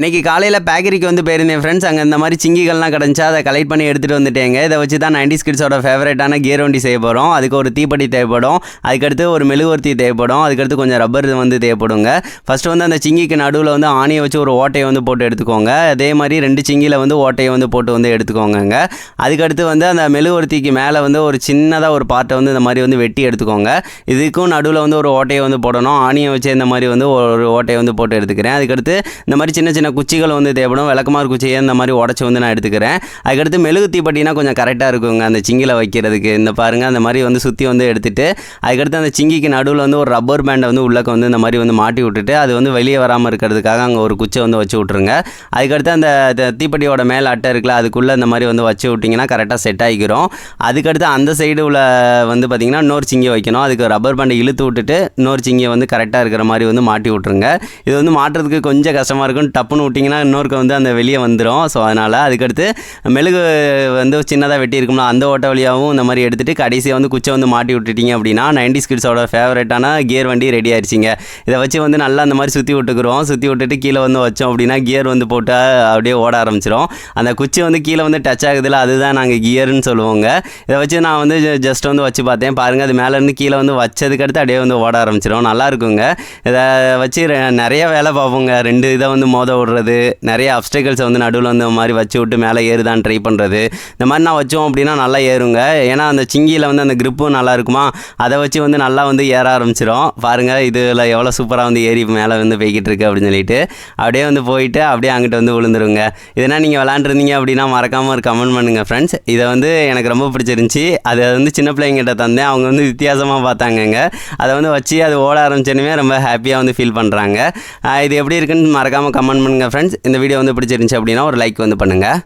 இன்னைக்கு காலையில் பேக்கரிக்கு வந்து போயிருந்தேன் ஃப்ரெண்ட்ஸ் அங்கே இந்த மாதிரி சிங்கிகள்லாம் கிடச்சா அதை கலெக்ட் பண்ணி எடுத்துகிட்டு வந்துட்டேங்க. இதை வச்சு தான் நைன்டி கிட்ஸோட ஃபேவரட்டான கியர் வண்டி செய்ய போகிறோம் அதுக்கு ஒரு தீப்பட்டி தேவைப்படும். அதுக்கடுத்து ஒரு மெழுகுவர்த்தி தேவைப்படும். அதுக்கடுத்து கொஞ்சம் ரப்பர் வந்து தேவைப்படுங்க. ஃபஸ்ட்டு வந்து அந்த சிங்கிக்கு நடுவில் வந்து ஆணியை வச்சு ஒரு ஓட்டையை வந்து போட்டு எடுத்துக்கோங்க. அதே மாதிரி ரெண்டு சிங்கியில் வந்து ஓட்டையை வந்து போட்டு வந்து எடுத்துக்கோங்க அதுக்கடுத்து வந்து அந்த மெழுகுவர்த்திக்கு மேலே வந்து ஒரு சின்னதாக ஒரு பார்ட்டை வந்து இந்த மாதிரி வந்து வெட்டி எடுத்துக்கோங்க. இதுக்கும் நடுவில் வந்து ஒரு ஓட்டையை வந்து போடணும். ஆணியை வச்சு இந்த மாதிரி வந்து ஒரு ஓட்டையை வந்து போட்டு எடுத்துக்கிறேன். அதுக்கடுத்து இந்த மாதிரி சின்ன சின்ன குச்சிகள் வந்து தேவைப்படும் விளக்கமாறு குச்சியை இந்த மாதிரி உடச்சி வந்து நான் எடுத்துக்கிறேன். அதுக்கடுத்து மெழுகு தீப்பெட்டினா கொஞ்சம் கரெக்டாக இருக்குங்க. அந்த சிங்கியில் வைக்கிறதுக்கு இந்த பாருங்கள் அந்த மாதிரி வந்து சுற்றி வந்து எடுத்துகிட்டு அதுக்கடுத்து அந்த சிங்கிக்கு நடுவில் வந்து ஒரு ரப்பர் பேண்டை வந்து உள்ளக்க வந்து இந்த மாதிரி வந்து மாட்டி விட்டுட்டு அது வந்து வெளியே வராமல் இருக்கிறதுக்காக அங்கே ஒரு குச்சை வந்து வச்சு விட்ருங்க அதுக்கடுத்து அந்த த- தீப்பெட்டியோட மேலே அட்டை இருக்குல்ல அதுக்குள்ளே இந்த மாதிரி வந்து வச்சு விட்டிங்கன்னா கரெக்டாக செட் ஆகிக்கிறோம். அதுக்கடுத்து அந்த சைடு உள்ள வந்து பார்த்திங்கன்னா இன்னொரு சிங்கி வைக்கணும். அதுக்கு ரப்பர் பேண்டை இழுத்து விட்டுட்டு இன்னொரு சிங்கியை வந்து கரெக்டாக இருக்கிற மாதிரி வந்து மாட்டி விட்ருங்க இது வந்து மாட்டுறதுக்கு கொஞ்சம் கஷ்டமாக இருக்கும் டப்புன்னு விட்டிங்கன்னா இன்னொருக்கு வந்து அந்த வெளியே வந்துடும் ஸோ அதனால் அதுக்கடுத்து மெழுகு வந்து சின்னதாக வெட்டி இருக்கும்ல அந்த ஓட்ட வழியாகவும் இந்த மாதிரி எடுத்துகிட்டு கடைசியாக வந்து குச்சை வந்து மாட்டி விட்டுட்டீங்க அப்படின்னா நைன்டி ஸ்கிட்ஸோட ஃபேவரட்டான கியர் வண்டி ரெடி ஆயிடுச்சிங்க இதை வச்சு வந்து நல்லா அந்த மாதிரி சுற்றி விட்டுக்குறோம். சுற்றி விட்டுட்டு கீழே வந்து வச்சோம் அப்படின்னா கியர் வந்து போட்டு அப்படியே ஓட ஆரம்பிச்சிடும் அந்த குச்சி வந்து கீழே வந்து டச் ஆகுதுல அதுதான் நாங்கள் கியர்னு சொல்லுவோங்க. இதை வச்சு நான் வந்து ஜஸ்ட் வந்து வச்சு பார்த்தேன். பாருங்கள் அது மேலேருந்து கீழே வந்து வச்சதுக்கு அடுத்து அப்படியே வந்து ஓட ஆரம்பிச்சிடும் நல்லா இருக்குங்க. இதை வச்சு நிறைய வேலை பார்ப்போங்க. ரெண்டு இதை வந்து மோத விடுறது நிறைய அப்டேக்கல்ஸை வந்து நடுவில் வந்து மாதிரி வச்சு விட்டு மேலே ஏறுதான் ட்ரை பண்ணுறது இந்த மாதிரி நான் வச்சோம் அப்படின்னா நல்லா ஏறுங்க. ஏன்னா அந்த சிங்கியில் வந்து அந்த க்ரிப்பும் நல்லா இருக்குமா? அதை வச்சு வந்து நல்லா வந்து ஏற ஆரம்பிச்சிடும் பாருங்கள் இதில் எவ்வளோ சூப்பராக வந்து ஏறி மேலே வந்து போய்கிட்டு இருக்கு அப்படின்னு சொல்லிட்டு அப்படியே வந்து போயிட்டு அப்படியே அங்கிட்ட வந்து விழுந்துருங்க. இதனால் நீங்கள் விளாண்டுருந்தீங்க அப்படின்னா மறக்காமல் ஒரு கமெண்ட் பண்ணுங்கள் ஃப்ரெண்ட்ஸ் இதை வந்து எனக்கு ரொம்ப பிடிச்சிருந்துச்சி. அதை வந்து சின்ன பிள்ளைங்கிட்ட தந்தேன். அவங்க வந்து வித்தியாசமாக பார்த்தாங்கங்க. அதை வந்து வச்சு அது ஓட ஆரம்பிச்சோன்னே ரொம்ப ஹாப்பியாக வந்து ஃபீல் பண்ணுறாங்க இது எப்படி இருக்குன்னு மறக்காமல் கமெண்ட் பண்ணுங்கள் ஃப்ரெண்ட்ஸ் இந்த வீடியோ வந்து பிடிச்சிருந்துச்சி அப்படின்னா ஒரு லைக் வந்து பண்ணுங்கள்